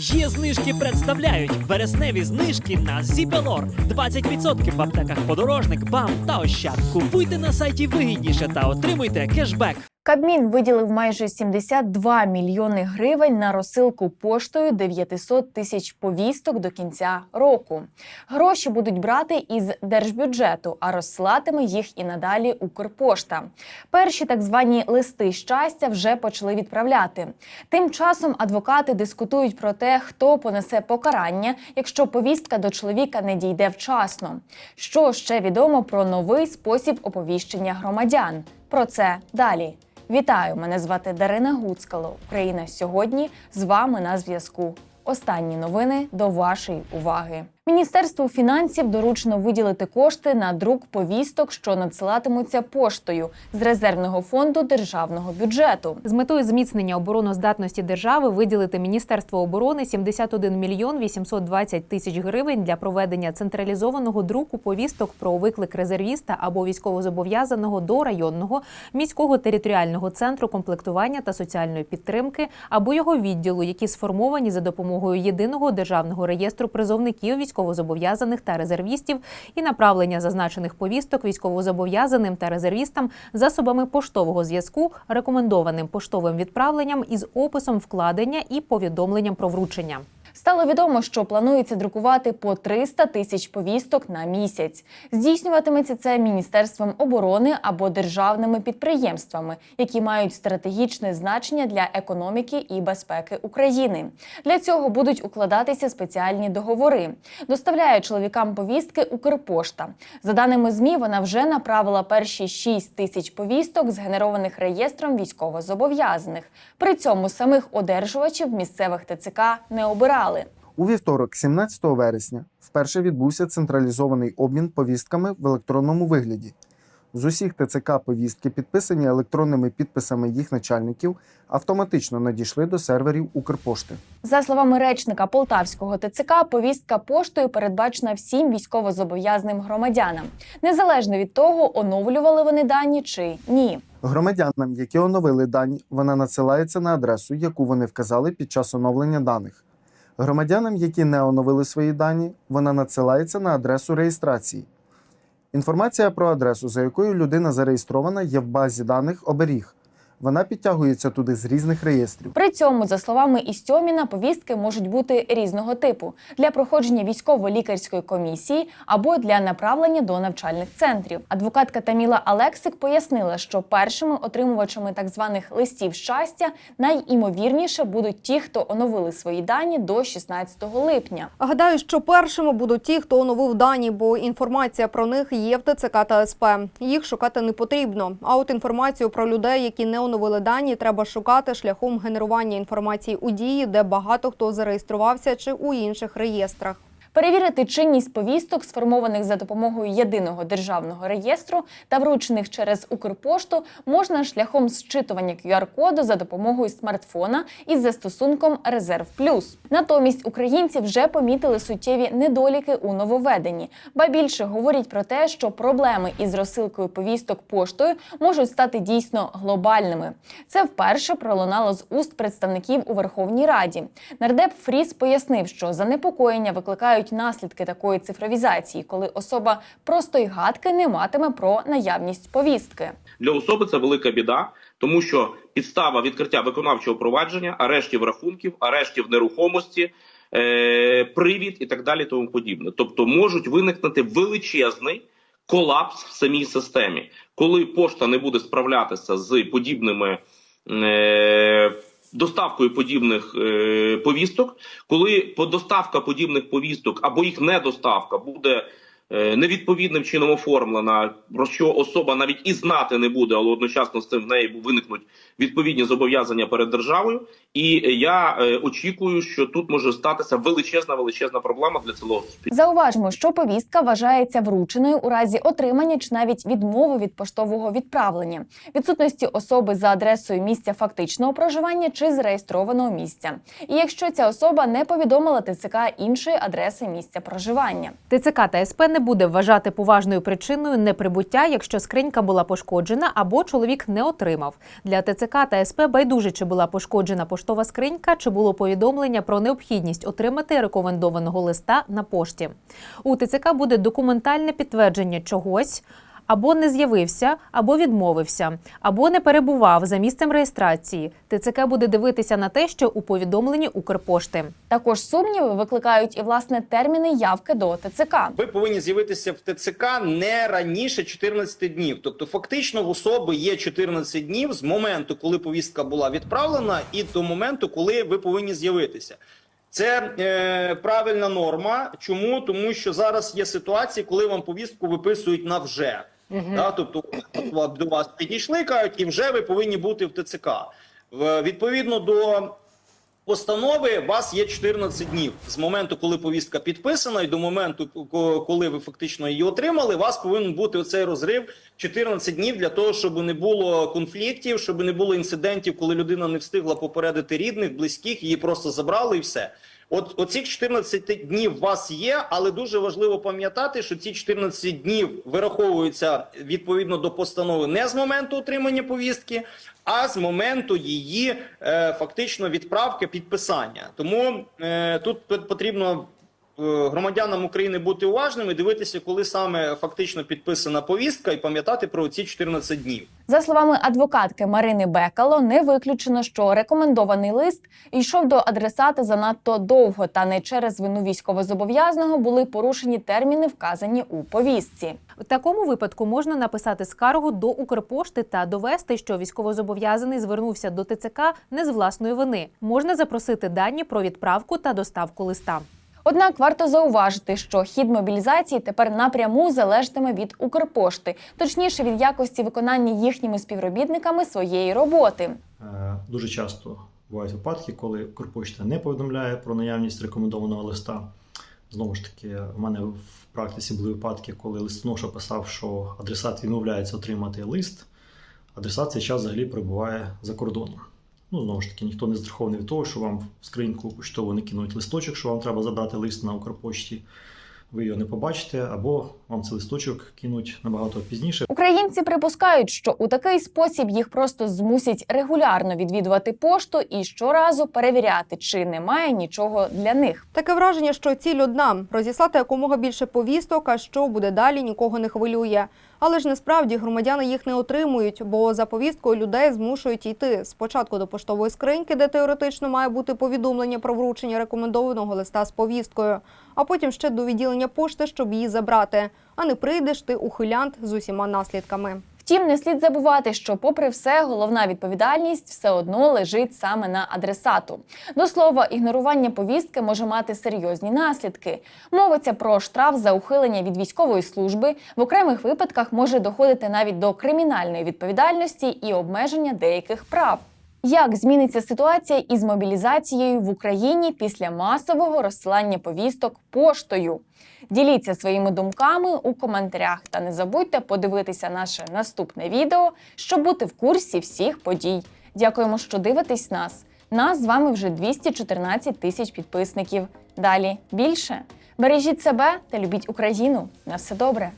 Є знижки представляють вересневі знижки на Зібелор. 20% в аптеках подорожник, бам та ощад. Купуйте на сайті вигідніше та отримуйте кешбек. Кабмін виділив майже 72 мільйони гривень на розсилку поштою 900 тисяч повісток до кінця року. Гроші будуть брати із держбюджету, а розсилатиме їх і надалі Укрпошта. Перші так звані листи щастя вже почали відправляти. Тим часом адвокати дискутують про те, хто понесе покарання, якщо повістка до чоловіка не дійде вчасно. Що ще відомо про новий спосіб оповіщення громадян? Про це далі. Вітаю! Мене звати Дарина Гуцкало. Україна сьогодні з вами на зв'язку. Останні новини до вашої уваги. Міністерству фінансів доручено виділити кошти на друк повісток, що надсилатимуться поштою з резервного фонду державного бюджету. З метою зміцнення обороноздатності держави виділити Міністерство оборони 71 мільйон 820 тисяч гривень для проведення централізованого друку повісток про виклик резервіста або військовозобов'язаного до районного міського територіального центру комплектування та соціальної підтримки або його відділу, які сформовані за допомогою єдиного державного реєстру призовників військовозобов'язаних та резервістів і направлення зазначених повісток військовозобов'язаним та резервістам засобами поштового зв'язку, рекомендованим поштовим відправленням із описом вкладення і повідомленням про вручення. Стало відомо, що планується друкувати по 300 тисяч повісток на місяць. Здійснюватиметься це Міністерством оборони або державними підприємствами, які мають стратегічне значення для економіки і безпеки України. Для цього будуть укладатися спеціальні договори. Доставляє чоловікам повістки Укрпошта. За даними ЗМІ, вона вже направила перші 6 тисяч повісток, згенерованих реєстром військовозобов'язаних. При цьому самих одержувачів місцевих ТЦК не обирали. У вівторок, 17 вересня, вперше відбувся централізований обмін повістками в електронному вигляді. З усіх ТЦК повістки, підписані електронними підписами їх начальників, автоматично надійшли до серверів Укрпошти. За словами речника Полтавського ТЦК, повістка поштою передбачена всім військовозобов'язаним громадянам, незалежно від того, оновлювали вони дані чи ні. Громадянам, які оновили дані, вона надсилається на адресу, яку вони вказали під час оновлення даних. Громадянам, які не оновили свої дані, вона надсилається на адресу реєстрації. Інформація про адресу, за якою людина зареєстрована, є в базі даних оберіг. Вона підтягується туди з різних реєстрів. При цьому, за словами Істьоміна, повістки можуть бути різного типу для проходження військово-лікарської комісії або для направлення до навчальних центрів. Адвокатка Таміла Алексик пояснила, що першими отримувачами так званих листів щастя найімовірніше будуть ті, хто оновили свої дані до 16 липня. Гадаю, що першими будуть ті, хто оновив дані, бо інформація про них є в ТЦК та СП. Їх шукати не потрібно. А от інформацію про людей, які не оновили дані, треба шукати шляхом генерування інформації у дії, де багато хто зареєструвався, чи у інших реєстрах. Перевірити чинність повісток, сформованих за допомогою єдиного державного реєстру та вручених через Укрпошту, можна шляхом зчитування QR-коду за допомогою смартфона із застосунком Резерв Плюс. Натомість українці вже помітили суттєві недоліки у нововведенні, ба більше говорять про те, що проблеми із розсилкою повісток поштою можуть стати дійсно глобальними. Це вперше пролунало з уст представників у Верховній Раді. Нардеп Фріс пояснив, що занепокоєння викликають наслідки такої цифровізації, коли особа просто й гадки не матиме про наявність повістки. Для особи це велика біда, тому що підстава відкриття виконавчого провадження, арештів рахунків, арештів нерухомості, е, привід і так далі, тому подібне. Тобто можуть виникнути величезний колапс в самій системі, коли пошта не буде справлятися з подібними. Е, Доставкою подібних е, повісток, коли доставка подібних повісток або їх недоставка буде невідповідним чином оформлена, про що особа навіть і знати не буде, але одночасно з цим в неї виникнуть відповідні зобов'язання перед державою. І я е, очікую, що тут може статися величезна величезна проблема для цілого суспільства. Зауважимо, що повістка вважається врученою у разі отримання чи навіть відмови від поштового відправлення, відсутності особи за адресою місця фактичного проживання чи зареєстрованого місця. І якщо ця особа не повідомила ТЦК іншої адреси місця проживання. ТЦК та СП не не буде вважати поважною причиною неприбуття, якщо скринька була пошкоджена або чоловік не отримав. Для ТЦК та СП байдуже, чи була пошкоджена поштова скринька, чи було повідомлення про необхідність отримати рекомендованого листа на пошті. У ТЦК буде документальне підтвердження чогось. Або не з'явився, або відмовився, або не перебував за місцем реєстрації. ТЦК буде дивитися на те, що у повідомленні Укрпошти. Також сумніви викликають і власне терміни явки до ТЦК. ви повинні з'явитися в ТЦК не раніше 14 днів. Тобто, фактично, в особи є 14 днів з моменту, коли повістка була відправлена, і до моменту, коли ви повинні з'явитися. Це е, правильна норма. Чому? Тому що зараз є ситуації, коли вам повістку виписують на вже. Да? Тобто до вас підійшли, кажуть, і вже ви повинні бути в ТЦК. Відповідно до постанови, у вас є 14 днів з моменту, коли повістка підписана, і до моменту, ко- коли ви фактично її отримали, у вас повинен бути оцей розрив 14 днів для того, щоб не було конфліктів, щоб не було інцидентів, коли людина не встигла попередити рідних, близьких, її просто забрали і все. От оці 14 днів у вас є, але дуже важливо пам'ятати, що ці 14 днів вираховуються відповідно до постанови не з моменту отримання повістки, а з моменту її е, фактично відправки підписання. Тому е, тут потрібно громадянам України бути уважними, дивитися, коли саме фактично підписана повістка, і пам'ятати про ці 14 днів. За словами адвокатки Марини Бекало, не виключено, що рекомендований лист йшов до адресата занадто довго, та не через вину військовозобов'язаного були порушені терміни, вказані у повістці. В такому випадку можна написати скаргу до Укрпошти та довести, що військовозобов'язаний звернувся до ТЦК не з власної вини. Можна запросити дані про відправку та доставку листа. Однак варто зауважити, що хід мобілізації тепер напряму залежатиме від Укрпошти, точніше від якості виконання їхніми співробітниками своєї роботи. Е, Дуже часто бувають випадки, коли Укрпошта не повідомляє про наявність рекомендованого листа. Знову ж таки, в мене в практиці були випадки, коли листоноша писав, що адресат відмовляється отримати лист, адресат цей час взагалі перебуває за кордоном. Ну, знову ж таки, ніхто не страхований від того, що вам в скриньку поштову не кинуть листочок, що вам треба задати лист на Укрпошті. Ви його не побачите, або вам цей листочок кинуть набагато пізніше. Українці припускають, що у такий спосіб їх просто змусять регулярно відвідувати пошту і щоразу перевіряти, чи немає нічого для них. Таке враження, що ціль одна розіслати якомога більше повісток, а що буде далі, нікого не хвилює. Але ж насправді громадяни їх не отримують, бо за повісткою людей змушують йти спочатку до поштової скриньки, де теоретично має бути повідомлення про вручення рекомендованого листа з повісткою, а потім ще до відділення пошти, щоб її забрати. А не прийдеш ти ухилянт з усіма наслідками. Втім, не слід забувати, що, попри все, головна відповідальність все одно лежить саме на адресату. До слова, ігнорування повістки може мати серйозні наслідки. Мовиться про штраф за ухилення від військової служби. В окремих випадках може доходити навіть до кримінальної відповідальності і обмеження деяких прав. Як зміниться ситуація із мобілізацією в Україні після масового розсилання повісток поштою? Діліться своїми думками у коментарях та не забудьте подивитися наше наступне відео, щоб бути в курсі всіх подій. Дякуємо, що дивитесь нас. Нас з вами вже 214 тисяч підписників. Далі більше. Бережіть себе та любіть Україну. На все добре.